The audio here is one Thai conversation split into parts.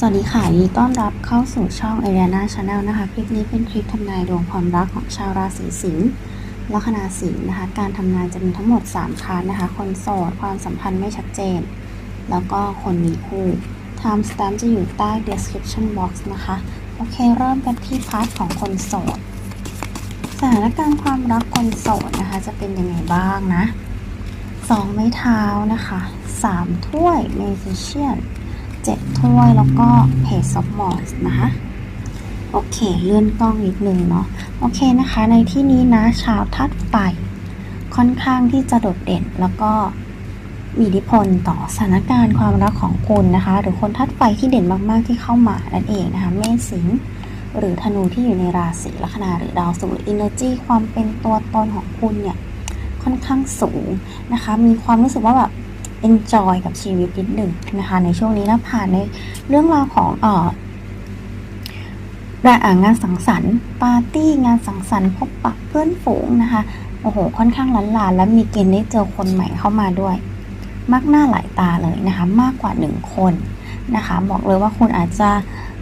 สวัสดีค่ะยินดีต้อนรับเข้าสู่ช่อง a r i a n a Channel นะคะ คลิปนี้เป็นคลิปทำนายดวงความรักของชาวราศีสิงห์ลัคนาสิงห์นะคะ การทำนายจะมีทั้งหมด3พาร์ทนะคะ คนโสด ความสัมพันธ์ไม่ชัดเจน แล้วก็คนมีคู่ Time stamp จะอยู่ใต้ description box นะคะ โอเค เริ่มกันที่พาร์ทของคนโสด สถานการณ์ความรักคนโสดนะคะ จะเป็นยังไงบ้างนะสองไม้เท้านะคะสามถ้วย Magician เจ็ดถ้วย แล้วก็เพจซอฟมอสนะคะ โอเค เลื่อนกล้องนิดนึงเนาะ โอเคนะคะ ในที่นี้นะ ชาวทัดไฟค่อนข้างที่จะโดดเด่น แล้วก็มีอิทธิพลต่อสถานการณ์ความรักของคุณนะคะ หรือคนทัดไฟที่เด่นมากๆที่เข้ามานั่นเองนะคะ เมษสิงห์หรือธนูที่อยู่ในราศีลัคนาหรือดาวศุกร์หรือ energy ความเป็นตัวตนของคุณเนี่ยค่อนข้างสูงนะคะ มีความรู้สึกว่าแบบ enjoy กับชีวิตนิดหนึ่งนะคะ ในช่วงนี้นะผ่านในเรื่องราวของเอ่องานสังสรรค์ปาร์ตี้งานสังสรรค์พบปะเพื่อนฝูงนะคะโอ้โห ค่อนข้างล้านลานและมีเกณฑ์ได้เจอคนใหม่เข้ามาด้วยมากหน้าหลายตาเลยนะคะ มากกว่าหนึ่งคนนะคะ บอกเลยว่าคุณอาจจะ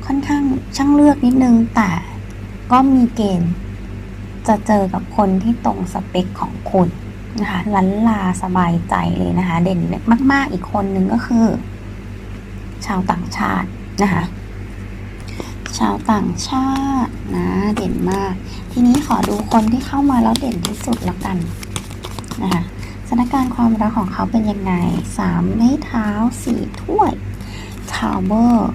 ค่อนข้างช่างเลือกนิดนึง แต่ก็มีเกณฑ์จะเจอกับคนที่ตรงสเปคของคุณ นะคะลันลาสบายใจเลยนะคะ เด่นมาก ๆ อีกคนนึงก็คือ ชาวต่างชาตินะคะชาวต่างชาตินะเด่นมาก ทีนี้ขอดูคนที่เข้ามาแล้วเด่นที่สุดละกันนะคะสถานการณ์ความรักของเขาเป็นยังไงสามไม้เท้าสี่ถ้วยทาวเวอร์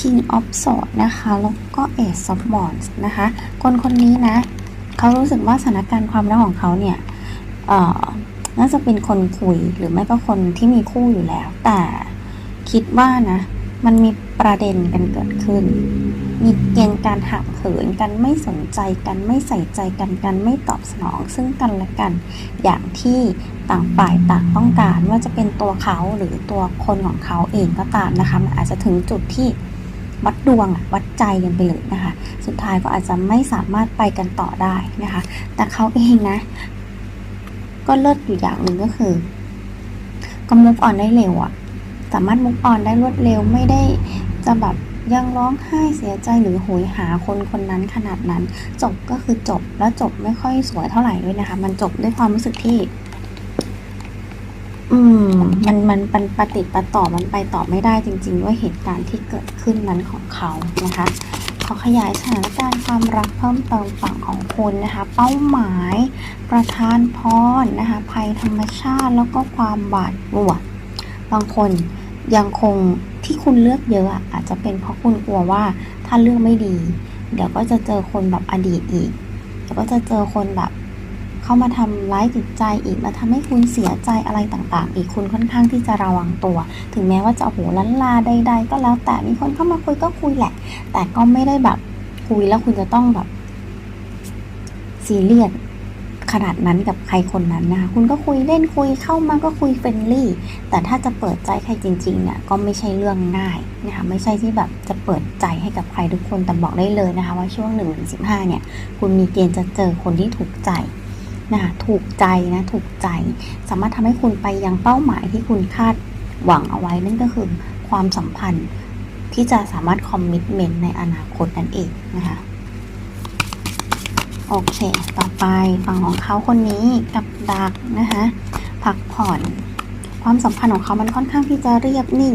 King of s w o r d นะคะ แล้วก็ Ace of Wands นะคะ คนคนนี้นะ เขารู้สึกว่าสถานการณ์ความรักของเขาเนี่ย น่าจะเป็นคนคุยหรือไม่ก็คนที่มีคู่อยู่แล้ว แต่คิดว่านะ มันมีประเด็นกันเกิดขึ้น มีเกณฑ์การห่างเหินกันไม่สนใจกันไม่ใส่ใจกันกันไม่ตอบสนอง ซึ่งกันและกัน อย่างที่ต่างฝ่ายต่างต้องการว่าจะเป็นตัวเขาหรือตัวคนของเขาเองก็ตามนะคะมันอาจจะถึงจุดที่วัดดวงวัดใจกันไปเลยนะคะ สุดท้ายก็อาจจะไม่สามารถไปกันต่อได้นะคะ แต่เขาเองนะ ก็เลิศอยู่อย่างหนึ่งก็คือ ก็มุกออนได้เร็วอะสามารถมุกออนได้รวดเร็วไม่ได้จะแบบยังร้องไห้เสียใจหรือโหยหาคนคนนั้นขนาดนั้น จบก็คือจบแล้วจบไม่ค่อยสวยเท่าไหร่ด้วยนะคะ มันจบด้วยความรู้สึกที่ อืม มันมันมันปฏิดปต่อมันไปต่อไม่ได้จริง ๆ ด้วยเหตุการณ์ที่เกิดขึ้นนั้นของเขานะคะขอขยายสถานการณ์ความรักเพิ่มเติมฝั่งของคุณนะคะ เป้าหมายประทานพรนะคะ ภัยธรรมชาติแล้วก็ความบาดกลัวบางคนยังคงที่คุณเลือกเยอะอาจจะเป็นเพราะคุณกลัวว่าถ้าเลือกไม่ดี เดี๋ยวก็จะเจอคนแบบอดีตอีก เดี๋ยวก็จะเจอคนแบบ เข้ามาทำร้ายจิตใจอีกมาทำให้คุณเสียใจอะไรต่างๆ อีกคุณค่อนข้างที่จะระวังตัว ถึงแม้ว่าจะโอ้โหลันลาใด ๆ ก็แล้วแต่มีคนเข้ามาคุยก็คุยแหละ แต่ก็ไม่ได้แบบคุยแล้วคุณจะต้องแบบซีเรียสขนาดนั้นกับใครคนนั้นนะคะ คุณก็คุยเล่นคุยเข้ามาก็คุยเฟรนลี่ แต่ถ้าจะเปิดใจใครจริงๆเนี่ยก็ไม่ใช่เรื่องง่ายนะคะไม่ใช่ที่แบบจะเปิดใจให้กับใครทุกคนแต่บอกได้เลยนะคะ ว่าช่วง1นถึงสิเนี่ย คุณมีเกณฑ์จะเจอคนที่ถูกใจ นะคะถูกใจนะถูกใจ สามารถทำให้คุณไปยังเป้าหมายที่คุณคาดหวังเอาไว้นั่นก็คือความสัมพันธ์ที่จะสามารถคอมมิชเมนต์ในอนาคตนั่นเองนะคะโอเค ต่อไปฝั่งของเขาคนนี้กับดักนะคะพักผ่อน ความสัมพันธ์ของเขามันค่อนข้างที่จะเรียบนิ่ง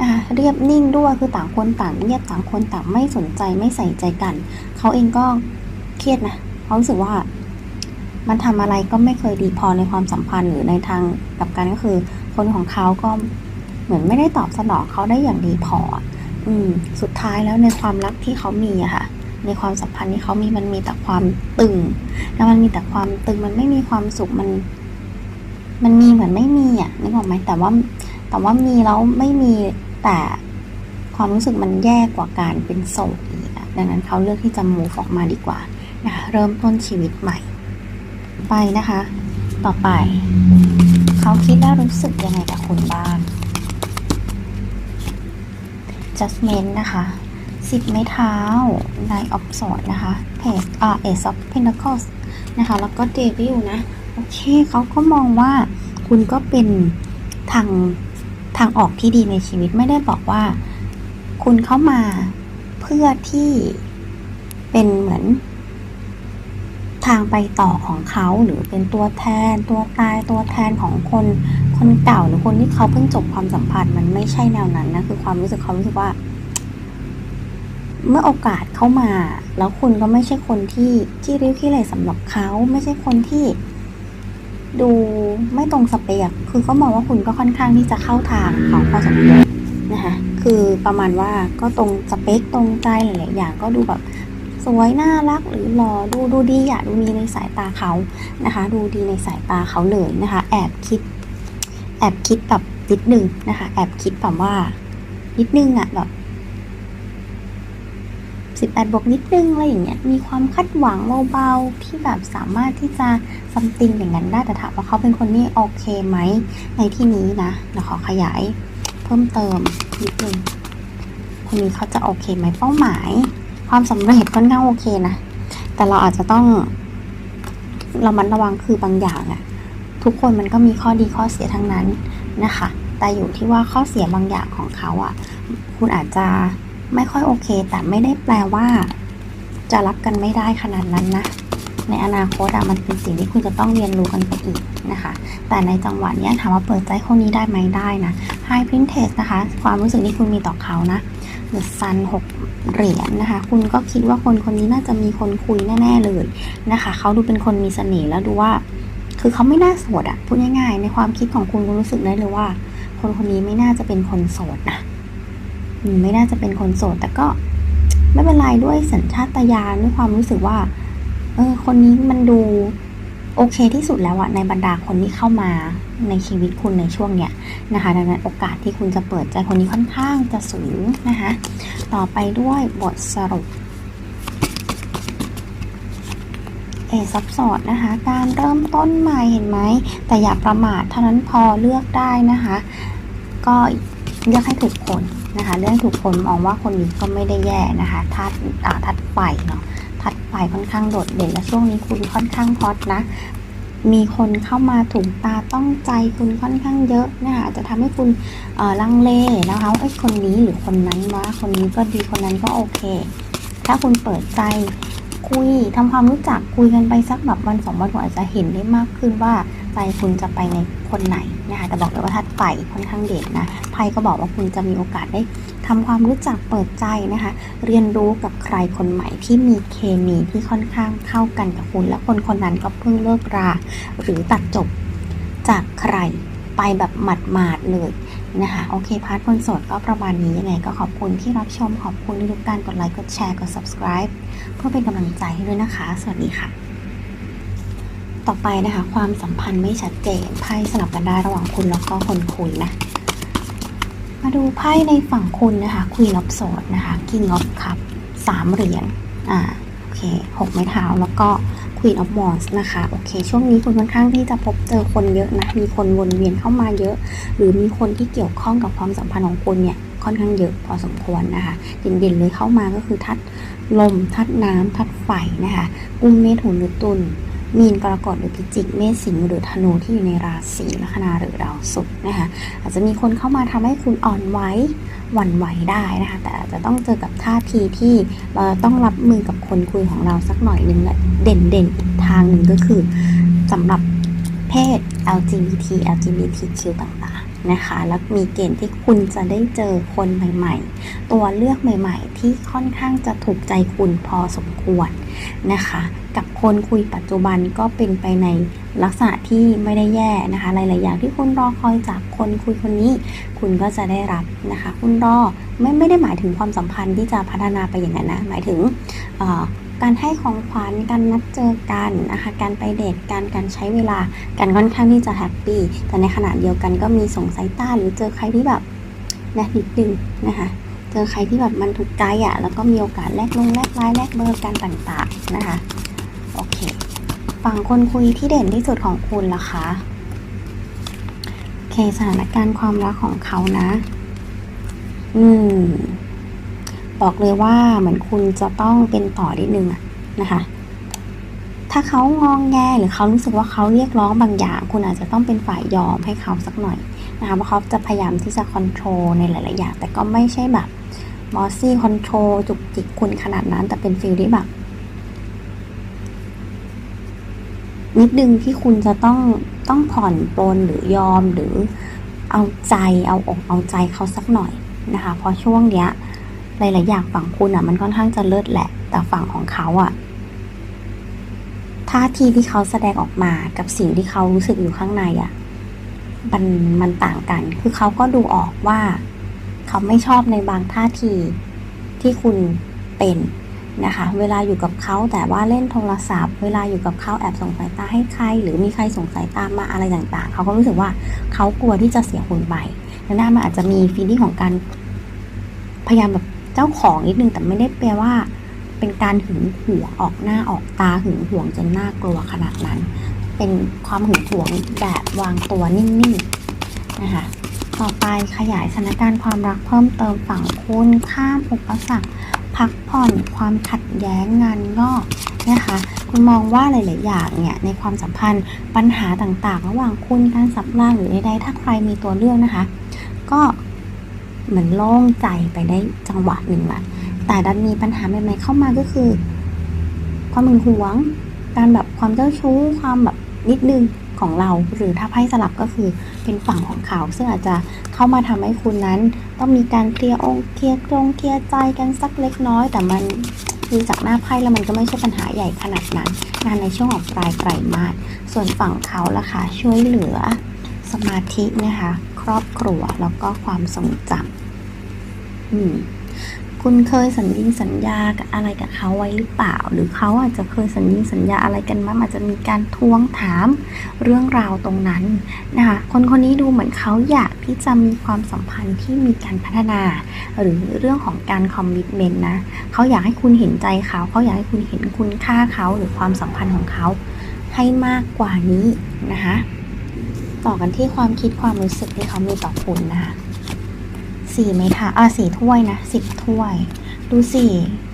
นะคะเรียบนิ่งด้วยคือต่างคนต่างเงียบต่างคนต่างไม่สนใจไม่ใส่ใจกัน เขาเองก็เครียดนะเขารู้สึกว่า มันทำอะไรก็ไม่เคยดีพอในความสัมพันธ์หรือในทางกลับกันก็คือ คนของเขาก็เหมือนไม่ได้ตอบสนองเขาได้อย่างดีพออะอืม สุดท้ายแล้วในความรักที่เขามีอะค่ะ ในความสัมพันธ์ที่เขามีมันมีแต่ความตึงแล้วมันมีแต่ความตึงมันไม่มีความสุขมัน มันมีเหมือนไม่มีอะนึกออกไหมแต่ว่า แต่ว่ามีแล้วไม่มีแต่ความรู้สึกมันแย่กว่าการเป็นโสดอีกดังนั้นเขาเลือกที่จะ move ออกมาดีกว่านะคะเริ่มต้นชีวิตใหม่ ไปนะคะ ต่อไป เขาคิดและรู้สึกยังไงกับคุณบ้าง judgment นะคะสิบไม้เท้า nine of swords นะคะ page อ่า ace of pentacles นะคะ แล้วก็ devil นะ โอเค เขาก็มองว่าคุณก็เป็นทางทางออกที่ดีในชีวิตไม่ได้บอกว่า คุณเข้ามาเพื่อที่เป็นเหมือน ทางไปต่อของเขาหรือเป็นตัวแทน ตัวตายตัวแทนของคนคนเก่าหรือคนที่เขาเพิ่งจบความสัมพันธ์มันไม่ใช่แนวนั้นนะคือความรู้สึกเขารู้สึกว่า เมื่อโอกาสเข้ามา แล้วคุณก็ไม่ใช่คนที่ที่ริ้วขี้เหร่สำหรับเขาไม่ใช่คนที่ ดูไม่ตรงสเปคคือก็มองว่าคุณก็ค่อนข้างที่จะเข้าทางเขาพอสมควรนะคะคือประมาณว่าก็ตรงสเปคตรงใจหลายๆอย่างก็ดูแบบ สวยน่ารักหรือหล่อดูดูดีอะดูดีในสายตาเขานะคะ ดูดีในสายตาเขาเลยนะคะ แอบคิด แอบคิดแบบนิดนึงนะคะ แอบคิดแบบว่า นิดนึงอะแบบสิบแปดบวกนิดนึงอะไรอย่างเงี้ยมีความคาดหวังเบาๆที่แบบสามารถที่จะซัมติงอย่างนั้นได้แต่ถามว่าเขาเป็นคนที่โอเคไหมในที่นี้นะเดี๋ยวขอขยาย เพิ่มเติมนิดนึงคนนี้เขาจะโอเคไหมเป้าหมาย ความสำเร็จค่อนข้างโอเคนะ แต่เราอาจจะต้องเรามันระวังคือบางอย่างอะทุกคนมันก็มีข้อดีข้อเสียทั้งนั้นนะคะ แต่อยู่ที่ว่าข้อเสียบางอย่างของเขาอะคุณอาจจะไม่ค่อยโอเค แต่ไม่ได้แปลว่า จะรับกันไม่ได้ขนาดนั้นนะในอนาคตอะมันเป็นสิ่งที่คุณจะต้องเรียนรู้กันไปอีกนะคะ แต่ในจังหวะนี้ถามว่าเปิดใจคนนี้ได้ไหมได้นะ High Princess นะคะ ความรู้สึกที่คุณมีต่อเขานะ The Sun 6เหรียญนะคะ คุณก็คิดว่าคนคนนี้น่าจะมีคนคุยแน่ ๆ เลยนะคะ เขาดูเป็นคนมีเสน่ห์แล้วดูว่า คือเขาไม่น่าโสดอะพูดง่ายๆ ในความคิดของคุณคุณรู้สึกได้เลยว่า คนคนนี้ไม่น่าจะเป็นคนโสดนะอืมไม่น่าจะเป็นคนโสด แต่ก็ไม่เป็นไรด้วยสัญชาตญาณด้วยความรู้สึกว่า เออ คนนี้มันดู โอเคที่สุดแล้วอะในบรรดาคนที่เข้ามาในชีวิตคุณในช่วงเนี้ยนะคะ ดังนั้นโอกาสที่คุณจะเปิดใจคนนี้ค่อนข้างจะสูงนะคะ ต่อไปด้วยบทสรุปเอซับสอดนะคะ การเริ่มต้นใหม่เห็นไหม แต่อย่าประมาทเท่านั้นพอเลือกได้นะคะ ก็เลือกให้ถูกคนนะคะ เลือกให้ถูกคนมองว่าคนนี้ก็ไม่ได้แย่นะคะธาตุอ่าธาตุไฟเนาะ ธาตุไฟค่อนข้างโดดเด่นและช่วงนี้คุณค่อนข้างฮอตนะ มีคนเข้ามาถูกตาต้องใจคุณค่อนข้างเยอะนะคะอาจจะทำให้คุณลังเลนะคะว่าเอ้คนนี้หรือคนนั้นวะคนนี้ก็ดีคนนั้นก็โอเค ถ้าคุณเปิดใจคุยทำความรู้จักคุยกันไปสักแบบวันสองวันคุณอาจจะเห็นได้มากขึ้นว่าใจคุณจะไปในคนไหนนะคะแต่บอกเลยว่าธาตุไฟค่อนข้างเด่นนะไพ่ก็บอกว่าคุณจะมีโอกาสได้ ทำความรู้จักเปิดใจนะคะ เรียนรู้กับใครคนใหม่ที่มีเคมีที่ค่อนข้างเข้ากันกับคุณ และคนคนนั้นก็เพิ่งเลิกรา หรือตัดจบจากใครไปแบบหมาดๆเลยนะคะโอเคพาร์ทคนโสดก็ประมาณนี้ยังไงก็ขอบคุณที่รับชมขอบคุณทุกการกดไลค์กดแชร์กด subscribe เพื่อเป็นกำลังใจให้ด้วยนะคะ สวัสดีค่ะ ต่อไปนะคะ ความสัมพันธ์ไม่ชัดเจนไพ่สลับกันได้ระหว่างคุณแล้วก็คนคุยนะ ดูไพ่ในฝั่งคุณนะคะคุยรับโสดนะคะ King of Cup สามเหรียญอ่าโอเคหกไม้เท้าแล้วก็ Queen of Wands นะคะโอเค ช่วงนี้คุณค่อนข้างที่จะพบเจอคนเยอะนะมีคนวนเวียนเข้ามาเยอะ หรือมีคนที่เกี่ยวข้องกับความสัมพันธ์ของคุณเนี่ยค่อนข้างเยอะพอสมควรนะคะเด่นๆเลยเข้ามาก็คือทัดลมทัดน้ำทัดไฟนะคะกุ้มเมถุนหรือตุล มีนกรกฎหรือพิจิกเมษสิงห์หรือธนูที่อยู่ในราศีลัคนาหรือดาวศุกร์นะคะอาจจะมีคนเข้ามาทำให้คุณอ่อนไหวหวั่นไหวได้นะคะแต่อาจจะต้องเจอกับท่าทีที่เราต้องรับมือกับคนคุยของเราสักหน่อยหนึ่งและเด่นเด่นอีกทางหนึ่งก็คือสำหรับเพศ LGBT LGBTQ ต่างๆ นะคะ แล้วมีเกณฑ์ที่คุณจะได้เจอคนใหม่ ๆ ตัวเลือกใหม่ ๆ ที่ค่อนข้างจะถูกใจคุณพอสมควรนะคะ กับคนคุยปัจจุบันก็เป็นไปในลักษณะที่ไม่ได้แย่นะคะ หลาย ๆ อย่างที่คุณรอคอยจากคนคุยคนนี้ คุณก็จะได้รับนะคะ คุณรอไม่ไม่ได้หมายถึงความสัมพันธ์ที่จะพัฒนาไปอย่างนั้นนะ หมายถึง การให้ของขวัญการนัดเจอกันนะคะการไปเดทกันการใช้เวลากันค่อนข้างที่จะแฮปปี้แต่ในขณะเดียวกันก็มีส่งสายตาหรือเจอใครที่แบบนะนิดนึงนะคะเจอใครที่แบบมันถูกใจอะแล้วก็มีโอกาสแลกลงแลกไลน์แลกเบอร์กันต่างๆนะคะโอเคฝั่งคนคุยที่เด่นที่สุดของคุณล่ะคะโอเคสถานการณ์ความรักของเขานะ อืม บอกเลยว่าเหมือนคุณจะต้องเป็นต่อนิดนึงนะคะ ถ้าเขางองแงหรือเขารู้สึกว่าเขาเรียกร้องบางอย่าง คุณอาจจะต้องเป็นฝ่ายยอมให้เขาสักหน่อยนะคะเพราะเขาจะพยายามที่จะคอนโทรลในหลาย ๆ อย่าง แต่ก็ไม่ใช่แบบมอสซี่คอนโทรลจุกจิกคุณขนาดนั้น แต่เป็นฟิลที่แบบนิดนึงที่คุณจะต้องต้องผ่อนปลนหรือยอมหรือเอาใจเอาอกเอาใจเขาสักหน่อยนะคะ เพราะช่วงเนี้ย หลายๆอย่างฝั่งคุณอะ มันค่อนข้างจะเลิศแหละ แต่ฝั่งของเขาอะท่าทีที่เขาแสดงออกมากับสิ่งที่เขารู้สึกอยู่ข้างในอะมันมันต่างกัน คือเขาก็ดูออกว่า เขาไม่ชอบในบางท่าทีที่คุณเป็นนะคะ เวลาอยู่กับเขาแต่ว่าเล่นโทรศัพท์ เวลาอยู่กับเขาแอบส่งสายตาให้ใคร หรือมีใครส่งสายตามาอะไรต่างๆ เขาก็รู้สึกว่าเขากลัวที่จะเสียคุณไปดังนั้นมันอาจจะมีฟีลลิ่งของการพยายามแบบ เจ้าของนิดนึงแต่ไม่ได้แปลว่า เป็นการหึงหวงออกหน้าออกตาหึงหวงจนน่ากลัวขนาดนั้น เป็นความหึงหวงแบบวางตัวนิ่งๆนะคะต่อไปขยายสถานการณ์ความรักเพิ่มเติมฝั่งคุณข้ามอุปสรรคพักผ่อนความขัดแย้งงานงอกนะคะคุณมองว่าหลาย ๆ อย่างเนี่ยในความสัมพันธ์ปัญหาต่าง ๆ ระหว่างคุณการสับล่างหรือใดๆถ้าใครมีตัวเลือกนะคะ ก็ เหมือนโล่งใจไปได้จังหวะหนึ่งละแต่ดันมีปัญหาใหม่ๆเข้ามาก็คือ ความหึงหวง การแบบความเจ้าชู้ความแบบนิดนึงของเรา หรือถ้าไพ่สลับก็คือเป็นฝั่งของเขา ซึ่งอาจจะเข้ามาทำให้คุณนั้น ต้องมีการเคลียร์องค์เคลียร์ตรงเคลียร์ใจกันสักเล็กน้อย แต่มันดูจากหน้าไพ่แล้วมันก็ไม่ใช่ปัญหาใหญ่ขนาดนั้นงานในช่วงของปลายไตรมาสส่วนฝั่งเขาล่ะค่ะช่วยเหลือสมาธินะคะ ครอบครัวแล้วก็ความทรงจำ คุณเคยสัญญิงสัญญากับอะไรกับเขาไว้หรือเปล่า หรือเขาอาจจะเคยสัญญิงสัญญาอะไรกันมาอาจจะมีการทวงถามเรื่องราวตรงนั้นนะคะคนคนนี้ดูเหมือนเขาอยากที่จะมีความสัมพันธ์ที่มีการพัฒนา หรือเรื่องของการคอมมิชเมนต์นะเขาอยากให้คุณเห็นใจเขาเขาอยากให้คุณเห็นคุณค่าเขาหรือความสัมพันธ์ของเขาให้มากกว่านี้นะคะต่อกันที่ความคิดความรู้สึกที่เขามีต่อคุณนะคะ สี่ไม้เท้าอ่าสี่ถ้วยนะสิบถ้วย ดูสิ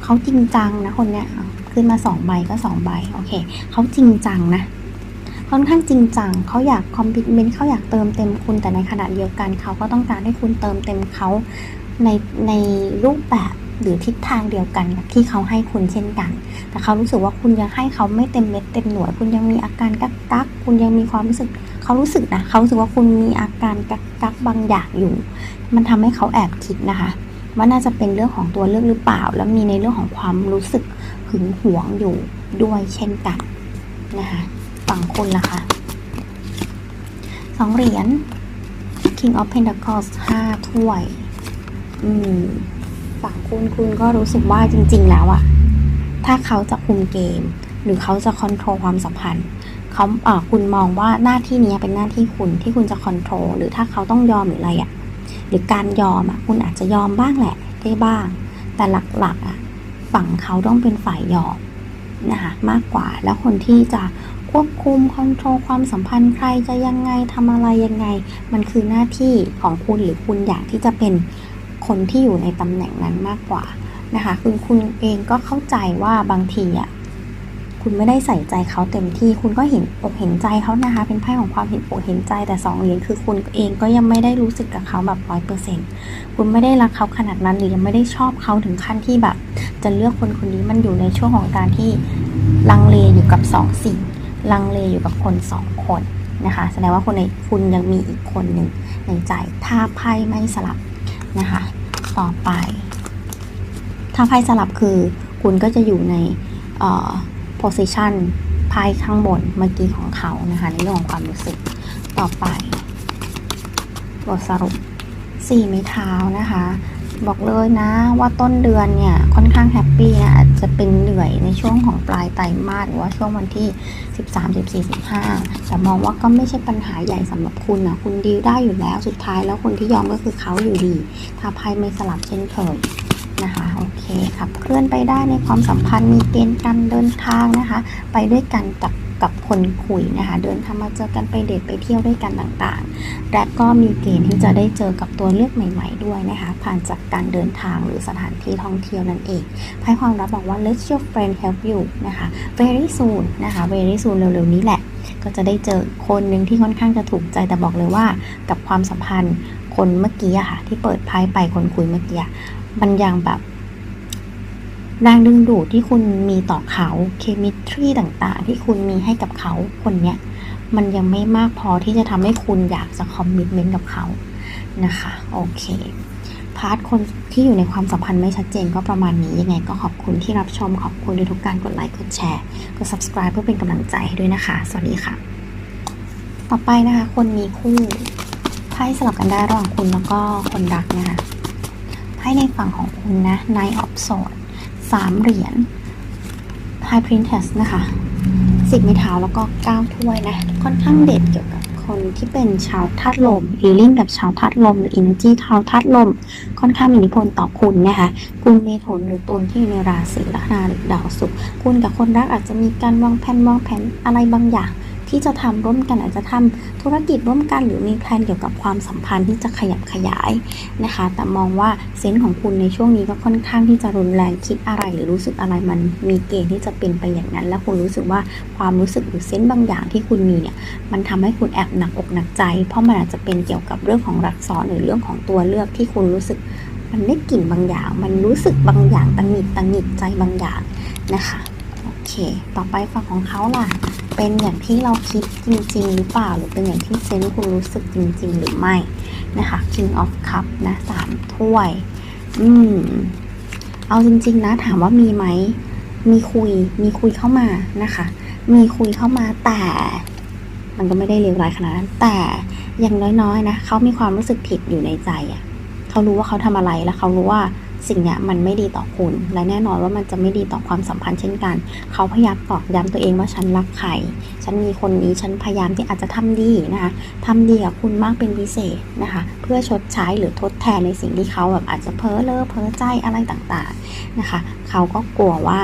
เขาจริงจังนะคนเนี้ยขึ้นมาสองใบก็สองใบโอเคเขาจริงจังนะค่อนข้างจริงจังเขาอยากคอมพิวเมนต์เขาอยากเติมเต็มคุณแต่ในขณะเดียวกันเขาก็ต้องการให้คุณเติมเต็มเขาในในรูปแบบหรือทิศทางเดียวกันกับที่เขาให้คุณเช่นกัน แต่เขารู้สึกว่าคุณยังให้เขาไม่เต็มเม็ดเต็มหน่วย คุณยังมีอาการกักกักคุณยังมีความรู้สึก เขารู้สึกนะเขารู้สึกว่าคุณมีอาการกักกักบางอย่างอยู่ มันทำให้เขาแอบคิดนะคะ ว่าน่าจะเป็นเรื่องของตัวเลือกหรือเปล่า แล้วมีในเรื่องของความรู้สึกหึงหวงอยู่ด้วยเช่นกันนะคะฝั่งคุณล่ะคะสองเหรียญ King of Pentacles ห้าถ้วย อืมฝั่งคุณคุณก็รู้สึกว่าจริง ๆ แล้วอะถ้าเขาจะคุมเกม หรือเขาจะคอนโทรลความสัมพันธ์ เขาเอ่อคุณมองว่าหน้าที่นี้เป็นหน้าที่คุณที่คุณจะคอนโทรลหรือถ้าเขาต้องยอมหรืออะไรอะหรือการยอมอะคุณอาจจะยอมบ้างแหละได้บ้าง แต่หลักๆอะฝั่งเขาต้องเป็นฝ่ายยอมนะคะมากกว่าแล้วคนที่จะควบคุมคอนโทรลความสัมพันธ์ใครจะยังไงทำอะไรยังไง มันคือหน้าที่ของคุณหรือคุณอยากที่จะเป็นคนที่อยู่ในตำแหน่งนั้นมากกว่านะคะคือคุณเองก็เข้าใจว่าบางทีอะ คุณไม่ได้ใส่ใจเขาเต็มที่คุณก็เห็นอกเห็นใจเขานะคะ เป็นไพ่ของความเห็นอกเห็นใจแต่สองเหรียญคือคุณเองก็ยังไม่ได้รู้สึกกับเขาแบบร้อยเปอร์เซ็นต์คุณไม่ได้รักเขาขนาดนั้นหรือยังไม่ได้ชอบเขาถึงขั้นที่แบบ จะเลือกคนคนนี้มันอยู่ในช่วงของการที่ลังเลอยู่กับสองสิ่งลังเลอยู่กับคนสองคนนะคะ แสดงว่าคนในคุณยังมีอีกคนหนึ่งในใจ ถ้าไพ่ไม่สลับนะคะ ต่อไป ถ้าไพ่สลับคือคุณก็จะอยู่ในเอ่อ position ไพ่ข้างบนเมื่อกี้ของเขานะคะ ในเรื่องของความรู้สึกต่อไปบทสรุปสี่ไม้เท้านะคะ บอกเลยนะว่าต้นเดือนเนี่ย ค่อนข้างแฮปปี้นะอาจจะเป็นเหนื่อยในช่วงของปลายไตรมาสหรือว่าช่วงวันที่ 13 14 15 แต่มองว่าก็ไม่ใช่ปัญหาใหญ่สำหรับคุณนะคุณดีลได้อยู่แล้วสุดท้ายแล้วคนที่ยอมก็คือเขาอยู่ดี ถ้าไพ่ไม่สลับเช่นเคย นะคะโอเคครับเคลื่อนไปได้ในความสัมพันธ์มีเกณฑ์การเดินทางนะคะ ไปด้วยกันกับกับคนคุยนะคะ เดินทางมาเจอกันไปเดทไปเที่ยวด้วยกันต่างๆ และก็มีเกณฑ์ที่จะได้เจอกับตัวเลือกใหม่ ๆ ด้วยนะคะ ผ่านจากการเดินทางหรือสถานที่ท่องเที่ยวนั่นเองไพ่ความรักบอกว่า let your friend help you นะคะ very soon นะคะ very soon เร็วๆนี้แหละ ก็จะได้เจอคนหนึ่งที่ค่อนข้างจะถูกใจแต่บอกเลยว่ากับความสัมพันธ์คนเมื่อกี้อะค่ะที่เปิดไพ่ไปคนคุยเมื่อกี้ มันยังแบบแรงดึงดูดที่คุณมีต่อเขาเคมิตรีต่างๆ ที่คุณมีให้กับเขาคนเนี้ยมันยังไม่มากพอที่จะทำให้คุณอยากจะคอมมิตเมนต์กับเขานะคะโอเคพาร์ทคนที่อยู่ในความสัมพันธ์ไม่ชัดเจนก็ประมาณนี้ยังไงก็ขอบคุณที่รับชมขอบคุณในทุกการกดไลค์กดแชร์กด subscribe เพื่อเป็นกำลังใจให้ด้วยนะคะ สวัสดีค่ะ ต่อไปนะคะ คนมีคู่ไพ่สลับกันได้ระหว่างคุณแล้วก็คนรักนะคะ ไพ่ในฝั่งของคุณนะ Nine of Swords สามเหรียญ High Princess นะคะสิบไม้เท้าแล้วก็เก้าถ้วยนะ ค่อนข้างเด็ดเกี่ยวกับคนที่เป็นชาวธาตุลมฮีลิ่งกับชาวธาตุลมหรือ energy ชาวธาตุลม ค่อนข้างมีอิทธิพลต่อคุณนะคะคุณเมถุนหรือตุลที่อยู่ในราศีลัคนาหรือดาวศุกร์คุณกับคนรักอาจจะมีการวางแผนวางแผนอะไรบางอย่าง ที่จะทำร่วมกันอาจจะทำธุรกิจร่วมกันหรือมีแพลนเกี่ยวกับความสัมพันธ์ที่จะขยับขยายนะคะ แต่มองว่าเซนส์ของคุณในช่วงนี้ก็ค่อนข้างที่จะรุนแรงคิดอะไรหรือรู้สึกอะไรมันมีเกณฑ์ที่จะเป็นไปอย่างนั้น และคุณรู้สึกว่าความรู้สึกหรือเซนส์บางอย่างที่คุณมีเนี่ยมันทำให้คุณแอบหนักอกหนักใจ เพราะมันอาจจะเป็นเกี่ยวกับเรื่องของรักซ้อนหรือเรื่องของตัวเลือกที่คุณรู้สึกมันได้กลิ่นบางอย่าง มันรู้สึกบางอย่างตังหิดตังหิดใจบางอย่างนะคะ โอเค ต่อไปฝั่งของเขาล่ะ เป็นอย่างที่เราคิดจริง ๆ หรือเปล่า หรือเป็นอย่างที่เซนส์คุณรู้สึกจริง ๆ หรือไม่นะคะ King of Cup นะสามถ้วย อืม เอาจริง ๆ นะ ถามว่ามีไหม มีคุย มีคุยเข้ามานะคะ มีคุยเข้ามาแต่ มันก็ไม่ได้เลวร้ายขนาดนั้น แต่อย่างน้อยๆนะเขามีความรู้สึกผิดอยู่ในใจอะ่ะเขารู้ว่าเขาทำอะไรแล้วเขารู้ว่า สิ่งเนี้ยมันไม่ดีต่อคุณ และแน่นอนว่ามันจะไม่ดีต่อความสัมพันธ์เช่นกัน เขาพยายามตอกย้ำตัวเองว่าฉันรักใคร ฉันมีคนนี้ ฉันพยายามที่อาจจะทำดีนะคะทำดีกับคุณมากเป็นพิเศษนะคะ เพื่อชดใช้หรือทดแทนในสิ่งที่เขาแบบอาจจะเพ้อเล้อเพ้อใจอะไรต่างๆนะคะ เขาก็กลัวว่า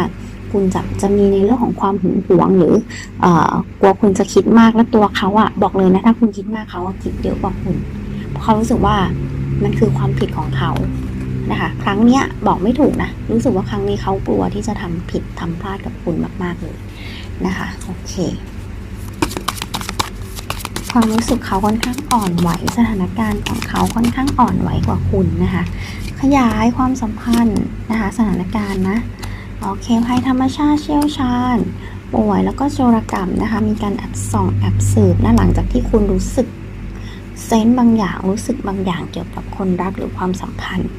คุณจะจะมีในเรื่องของความหึงหวงหรือเออกลัวคุณจะคิดมากและตัวเขาอะบอกเลยนะถ้าคุณคิดมากเขาอะคิดเยอะกว่าคุณ เพราะเขารู้สึกว่ามันคือความผิดของเขา นะคะ ครั้งเนี้ยบอกไม่ถูกนะ รู้สึกว่าครั้งนี้เขากลัวที่จะทำผิดทำพลาดกับคุณมาก ๆ เลยนะคะ โอเค ความรู้สึกเขาค่อนข้างอ่อนไหว สถานการณ์ของเขาค่อนข้างอ่อนไหวกว่าคุณนะคะ ขยายความสัมพันธ์นะคะ สถานการณ์นะ โอเคภัยธรรมชาติเชี่ยวชาญป่วยแล้วก็โจรกรรมนะคะ มีการแอบส่องแอบสืบนะหลังจากที่คุณรู้สึก เซนส์บางอย่างรู้สึกบางอย่างเกี่ยวกับคนรักหรือความสัมพันธ์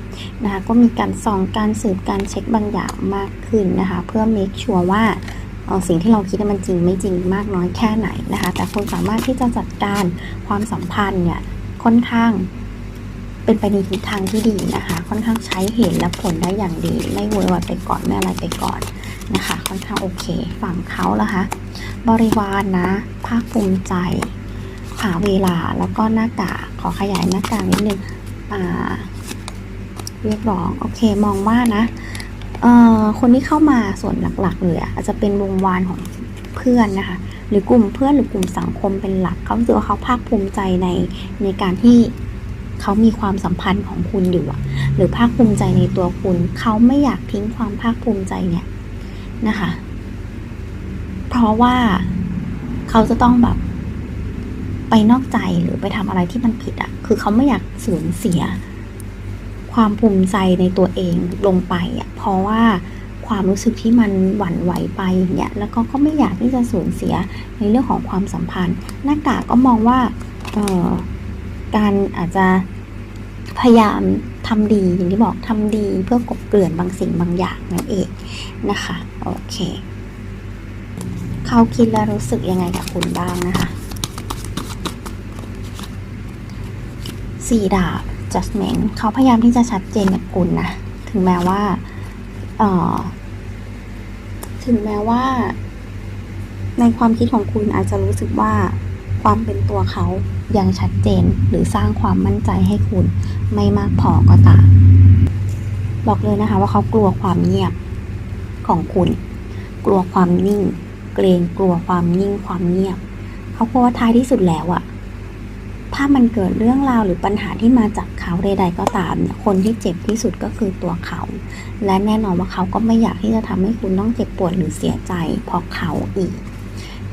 นะคะก็มีการส่องการสืบการเช็คบางอย่างมากขึ้นนะคะ เพื่อ make sure ว่าสิ่งที่เราคิดมันจริงไม่จริงมากน้อยแค่ไหนนะคะ แต่คุณสามารถที่จะจัดการความสัมพันธ์เนี่ยค่อนข้างเป็นไปในทิศทางที่ดีนะคะ ค่อนข้างใช้เหตุและผลได้อย่างดี ไม่โวยวายไปก่อนไม่อะไรไปก่อนนะคะ ค่อนข้างโอเค ฝั่งเขาละคะ บริวารนนะภาคภูมิใจ หาเวลาแล้วก็หน้ากากขอขยายหน้ากากนิดนึงอ่าเรียกร้องโอเคมองว่านะเอ่อคนที่เข้ามาส่วนหลักๆเลยอาจจะเป็นวงวานของเพื่อนนะคะหรือกลุ่มเพื่อนหรือกลุ่มสังคมเป็นหลักเขาสึกว่าเขาภาคภูมิใจในในการที่เขามีความสัมพันธ์ของคุณอยู่หรือภาคภูมิใจในตัวคุณ เขาไม่อยากทิ้งความภาคภูมิใจเนี่ยนะคะ เพราะว่าเขาจะต้องแบบ ไปนอกใจหรือไปทำอะไรที่มันผิดอะคือเขาไม่อยากสูญเสีย ความภูมิใจในตัวเองลงไปอะ เพราะว่าความรู้สึกที่มันหวั่นไหวไปอย่างเงี้ย แล้วก็ก็ไม่อยากที่จะสูญเสียในเรื่องของความสัมพันธ์ หน้ากากก็มองว่า เออการอาจจะพยายามทำดีอย่างที่บอกทำดีเพื่อกบเกลื่อนบางสิ่งบางอย่างนั่นเองนะคะ โอเค เขาคิดและรู้สึกยังไงกับคุณบ้างนะคะ สี่ดาบ judgment เขาพยายามที่จะชัดเจนกับคุณนะ ถึงแม้ว่าเอ่อถึงแม้ว่า ในความคิดของคุณอาจจะรู้สึกว่าความเป็นตัวเขายังชัดเจนหรือสร้างความมั่นใจให้คุณไม่มากพอก็ตามบอกเลยนะคะ ว่าเขากลัวความเงียบของคุณ กลัวความนิ่ง เกรงกลัวความนิ่งความเงียบ เขากลัวว่าท้ายที่สุดแล้วอะ ถ้ามันเกิดเรื่องราวหรือปัญหาที่มาจากเขาใด ๆ ก็ตามเนี่ยคนที่เจ็บที่สุดก็คือตัวเขา และแน่นอนว่าเขาก็ไม่อยากที่จะทำให้คุณต้องเจ็บปวดหรือเสียใจเพราะเขาอีก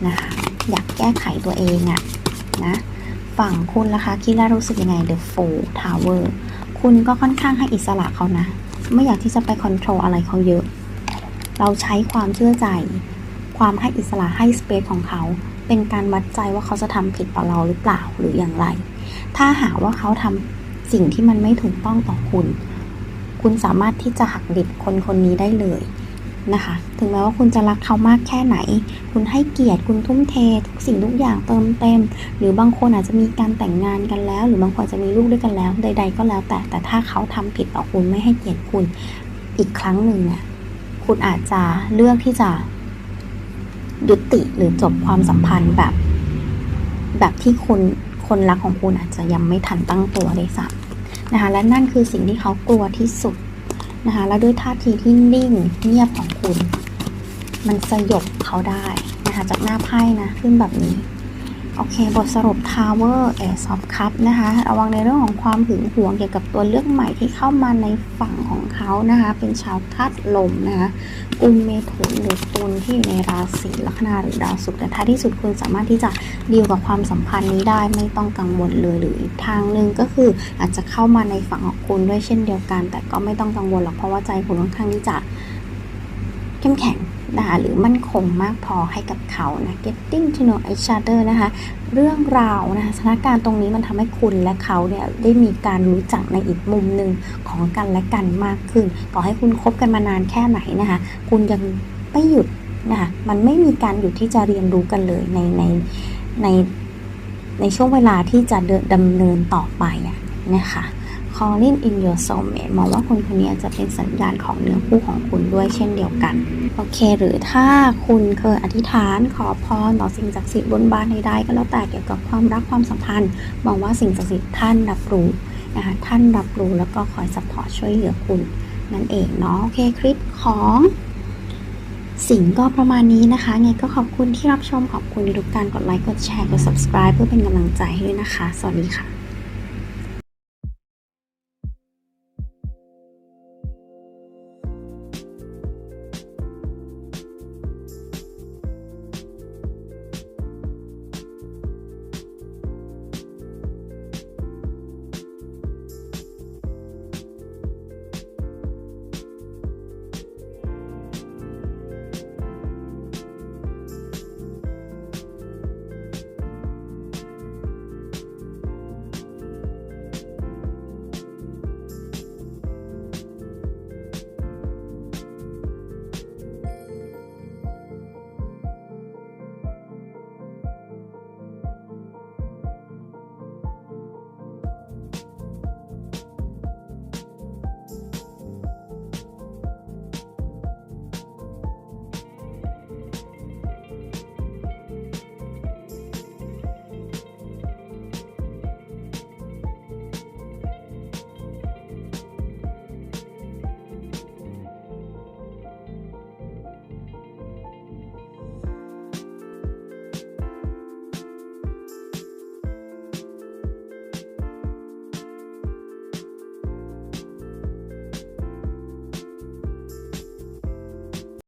นะคะอยากแก้ไขตัวเองอะนะฝั่งคุณล่ะคะคิดแล้วรู้สึกยังไง The Four Tower คุณก็ค่อนข้างให้อิสระเขานะ ไม่อยากที่จะไปคอนโทรลอะไรเขาเยอะ เราใช้ความเชื่อใจ ความให้อิสระให้สเปซของเขา เป็นการวัดใจว่าเขาจะทำผิดต่อเราหรือเปล่าหรืออย่างไร ถ้าหากว่าเขาทำสิ่งที่มันไม่ถูกต้องต่อคุณ คุณสามารถที่จะหักดิบคนคนนี้ได้เลยนะคะ ถึงแม้ว่าคุณจะรักเขามากแค่ไหน คุณให้เกียรติ คุณทุ่มเท ทุกสิ่งทุกอย่างเติมเต็ม หรือบางคนอาจจะมีการแต่งงานกันแล้ว หรือบางคนจจะมีลูกด้วยกันแล้ว ใด ๆ ก็แล้วแต่ แต่ถ้าเขาทำผิดต่อคุณไม่ให้เกียรติคุณอีกครั้งหนึ่งเนี่ย คุณอาจจะเลือกที่จะ ยุติหรือจบความสัมพันธ์แบบ แบบที่คุณคนรักของคุณอาจจะยังไม่ทันตั้งตัวเลยซ้ำนะคะ และนั่นคือสิ่งที่เขากลัวที่สุดนะคะ และด้วยท่าทีที่นิ่งเงียบของคุณ มันสยบเขาได้นะคะจากหน้าไพ่นะขึ้นแบบนี้ โอเค บทสรุป Tower Ace of Cup นะคะ ระวังในเรื่องของความหึงหวงเกี่ยวกับตัวเลือกใหม่ที่เข้ามาในฝั่งของเขานะคะ เป็นชาวธาตุลมนะคะกุมเมถุนหรือตุลที่อยู่ในราศีลัคนาหรือดาวศุกร์แต่ท้ายที่สุดคุณสามารถที่จะดีลกับความสัมพันธ์นี้ได้ไม่ต้องกังวลเลยหรืออีกทางหนึ่งก็คืออาจจะเข้ามาในฝั่งของคุณด้วยเช่นเดียวกัน แต่ก็ไม่ต้องกังวลหรอกเพราะว่าใจคุณค่อนข้างที่จะเข้มแข็ง นะคะหรือมั่นคงมากพอให้กับเขานะ getting to know each other นะคะ เรื่องราวนะคะสถานการณ์ตรงนี้มันทำให้คุณและเขาเนี่ยได้มีการรู้จักในอีกมุมหนึ่งของกันและกันมากขึ้น ต่อให้คุณคบกันมานานแค่ไหนนะคะ คุณยังไม่หยุดนะคะมันไม่มีการหยุดที่จะเรียนรู้กันเลยในในในในช่วงเวลาที่จะดำเนินต่อไปอะนะคะ calling in your soulmate มองว่าคนคนนี้จจะเป็นสัญญาณของเนื้อคู่ของคุณด้วยเช่นเดียวกัน โอเค หรือถ้าคุณเคยอธิษฐานขอพรต่อสิ่งศักดิ์สิทธิ์บนบานใดๆก็แล้วแต่เกี่ยวกับความรักความสัมพันธ์ มองว่าสิ่งศักดิ์สิทธิ์ท่านรับรู้นะคะท่านรับรู้แล้วก็คอยสปอร์ตช่วยเหลือคุณนั่นเองเนาะโอเคคลิปของสิ่งก็ประมาณนี้นะคะ ไงก็ขอบคุณที่รับชมขอบคุณทุกการกดไลค์กดแชร์กด subscribe เพื่อเป็นกำลังใจให้ด้วยนะคะ สวัสดีค่ะ